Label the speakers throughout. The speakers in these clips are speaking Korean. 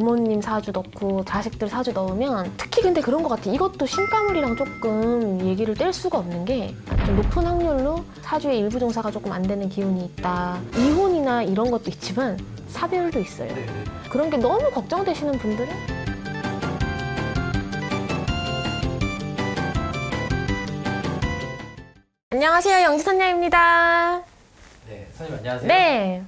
Speaker 1: 부모님 사주 넣고 자식들 사주 넣으면 특히 근데 그런 것 같아. 이것도 신가물이랑 조금 얘기를 뗄 수가 없는 게 좀 높은 확률로 사주에 일부 종사가 조금 안 되는 기운이 있다. 이혼이나 이런 것도 있지만 사별도 있어요.
Speaker 2: 네, 네.
Speaker 1: 그런 게 너무 걱정되시는 분들은 안녕하세요 영지 선녀입니다.
Speaker 2: 네, 선생님 안녕하세요.
Speaker 1: 네,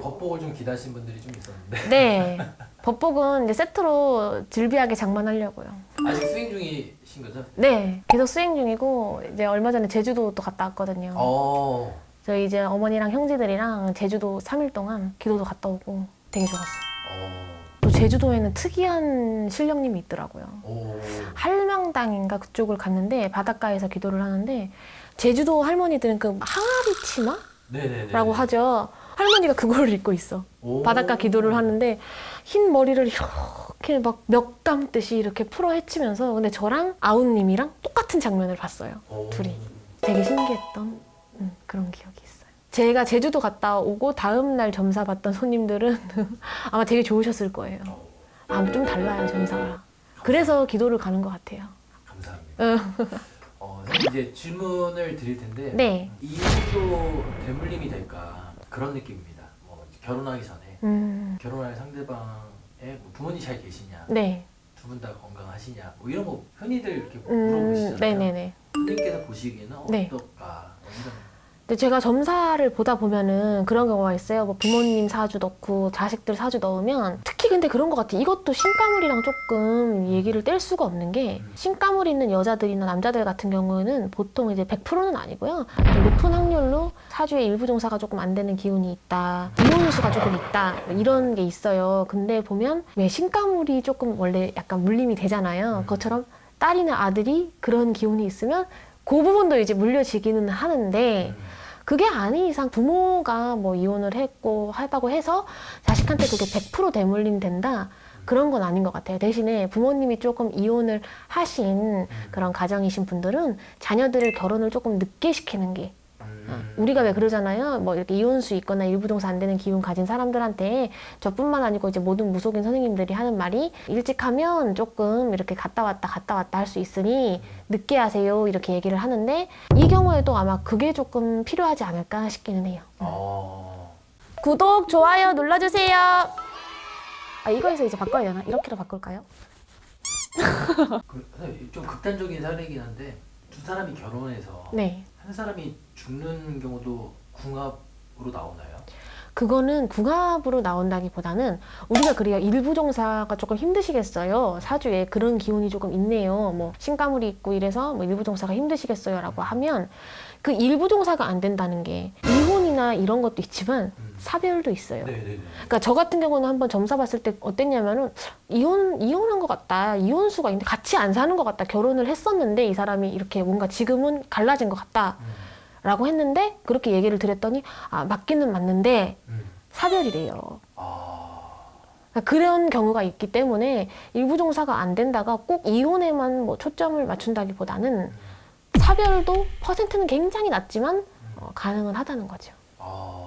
Speaker 2: 법복을 좀 기다리신 분들이 좀 있었는데
Speaker 1: 네. 법복은 이제 세트로 즐비하게 장만하려고요.
Speaker 2: 아직 수행 중이신 거죠?
Speaker 1: 네, 계속 수행 중이고 이제 얼마 전에 제주도 또 갔다 왔거든요.
Speaker 2: 어.
Speaker 1: 저희 이제 어머니랑 형제들이랑 제주도 3일 동안 기도도 갔다 오고 되게 좋았어요.
Speaker 2: 어.
Speaker 1: 또 제주도에는 특이한 신령님이 있더라고요.
Speaker 2: 오.
Speaker 1: 할망당인가 그쪽을 갔는데 바닷가에서 기도를 하는데 제주도 할머니들은 그 항아리 치마라고
Speaker 2: 네네네.
Speaker 1: 하죠. 할머니가 그거를 입고 있어.
Speaker 2: 오.
Speaker 1: 바닷가 기도를 하는데 흰 머리를 이렇게 막 몇 감듯이 이렇게 풀어 헤치면서 근데 저랑 아웃님이랑 똑같은 장면을 봤어요.
Speaker 2: 오.
Speaker 1: 둘이. 되게 신기했던 음, 그런 기억이 있어요. 제가 제주도 갔다 오고 다음 날 점사 받던 손님들은 아마 되게 좋으셨을 거예요.
Speaker 2: 어,
Speaker 1: 아, 좀 달라요 점사가. 그래서 기도를 가는 것 같아요.
Speaker 2: 감사합니다. 어, 이제 질문을 드릴 텐데
Speaker 1: 네.
Speaker 2: 이혼도 대물림이 될까 그런 느낌입니다. 뭐 결혼하기 전에
Speaker 1: 음,
Speaker 2: 결혼할 상대방의 뭐 부모님 잘 계시냐,
Speaker 1: 네.
Speaker 2: 두 분 다 건강하시냐, 뭐 이런 거 흔히들 이렇게
Speaker 1: 음,
Speaker 2: 물어보시잖아요.
Speaker 1: 네네네.
Speaker 2: 선생님께서 보시기에는
Speaker 1: 네.
Speaker 2: 어떨까? 뭐 이런
Speaker 1: 근데 제가 점사를 보다 보면은 그런 경우가 있어요. 뭐 부모님 사주 넣고 자식들 사주 넣으면 특히 근데 그런 것 같아. 이것도 신가물이랑 조금 얘기를 뗄 수가 없는 게 신가물 있는 여자들이나 남자들 같은 경우는 보통 이제 100%는 아니고요. 좀 높은 확률로 사주에 일부 종사가 조금 안 되는 기운이 있다. 이혼 수가 조금 있다. 뭐 이런 게 있어요. 근데 보면 왜 신가물이 조금 원래 약간 물림이 되잖아요. 그것처럼 딸이나 아들이 그런 기운이 있으면 그 부분도 이제 물려지기는 하는데
Speaker 2: 음.
Speaker 1: 그게 아닌 이상 부모가 뭐 이혼을 했고 하다고 해서 자식한테 그게 100% 대물림 된다 그런 건 아닌 것 같아요. 대신에 부모님이 조금 이혼을 하신 그런 가정이신 분들은 자녀들을 결혼을 조금 늦게 시키는 게
Speaker 2: 음.
Speaker 1: 우리가 왜 그러잖아요. 뭐 이렇게 이혼수 있거나 일부 동사 안 되는 기운 가진 사람들한테 저뿐만 아니고 이제 모든 무속인 선생님들이 하는 말이 일찍 하면 조금 이렇게 갔다 왔다 갔다 왔다 할 수 있으니 늦게 하세요 이렇게 얘기를 하는데 이 경우에도 아마 그게 조금 필요하지 않을까 싶기는 해요.
Speaker 2: 어.
Speaker 1: 구독 좋아요 눌러주세요. 아 이거에서 이제 바꿔야 되나? 이렇게로 바꿀까요?
Speaker 2: 그, 좀 극단적인 사례이긴 한데 두 사람이 결혼해서
Speaker 1: 네.
Speaker 2: 한 사람이 죽는 경우도 궁합으로 나오나요?
Speaker 1: 그거는 궁합으로 나온다기보다는 우리가 그래요 일부 종사가 조금 힘드시겠어요 사주에 그런 기운이 조금 있네요 뭐 신가물이 있고 이래서 뭐 일부 종사가 힘드시겠어요라고 하면 그 일부 종사가 안 된다는 게 이혼이 나 이런 것도 있지만
Speaker 2: 음.
Speaker 1: 사별도 있어요.
Speaker 2: 네네네.
Speaker 1: 그러니까 저 같은 경우는 한번 점사 봤을 때 어땠냐면은 이혼 이혼한 것 같다 이혼수가 있는데 같이 안 사는 것 같다 결혼을 했었는데 이 사람이 이렇게 뭔가 지금은 갈라진 것 같다.
Speaker 2: 음.
Speaker 1: 라고 했는데 그렇게 얘기를 드렸더니 아 맞기는 맞는데
Speaker 2: 음.
Speaker 1: 사별이래요.
Speaker 2: 아.
Speaker 1: 그러니까 그런 경우가 있기 때문에 일부 종사가 안 된다가 꼭 이혼에만 뭐 초점을 맞춘다기보다는 사별도 퍼센트는 굉장히 낮지만 어, 가능은 하다는 거죠.
Speaker 2: 아.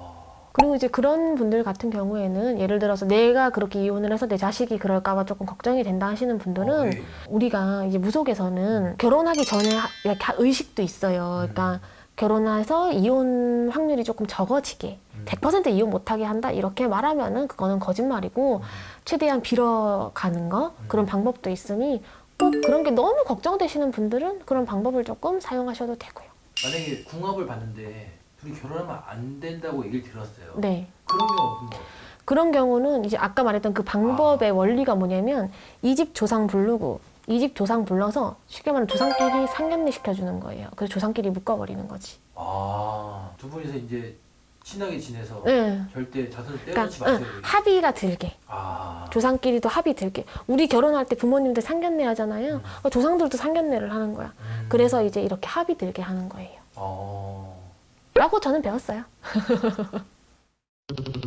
Speaker 1: 그리고 이제 그런 분들 같은 경우에는 예를 들어서 내가 그렇게 이혼을 해서 내 자식이 그럴까봐 조금 걱정이 된다 하시는 분들은
Speaker 2: 어, 네.
Speaker 1: 우리가 이제 무속에서는 결혼하기 전에 하- 이렇게 하- 의식도 있어요. 그러니까 결혼해서 이혼 확률이 조금 적어지게
Speaker 2: 음.
Speaker 1: 100% 이혼 못하게 한다 이렇게 말하면은 그거는 거짓말이고 최대한 빌어가는 거 그런 방법도 있으니 꼭 그런 게 너무 걱정되시는 분들은 그런 방법을 조금 사용하셔도 되고요.
Speaker 2: 만약에 궁합을 봤는데 둘이 결혼하면 안 된다고 얘기를 들었어요.
Speaker 1: 네.
Speaker 2: 그런 경우 없는 거.
Speaker 1: 그런 경우는 이제 아까 말했던 그 방법의 원리가 뭐냐면 이 집 조상 부르고 이 집 조상 불러서 쉽게 말하면 조상끼리 상견례 시켜주는 거예요. 그래서 조상끼리 묶어버리는 거지.
Speaker 2: 아. 두 분이서 이제 친하게 지내서
Speaker 1: 네.
Speaker 2: 절대 자손을
Speaker 1: 그러니까
Speaker 2: 떼어놓지 마세요.
Speaker 1: 응, 합의가 들게.
Speaker 2: 아.
Speaker 1: 조상끼리도 합의 들게. 우리 결혼할 때 부모님들 상견례 하잖아요. 어, 조상들도 상견례를 하는 거야.
Speaker 2: 음.
Speaker 1: 그래서 이제 이렇게 합의 들게 하는 거예요.
Speaker 2: 어.
Speaker 1: 라고 저는 배웠어요.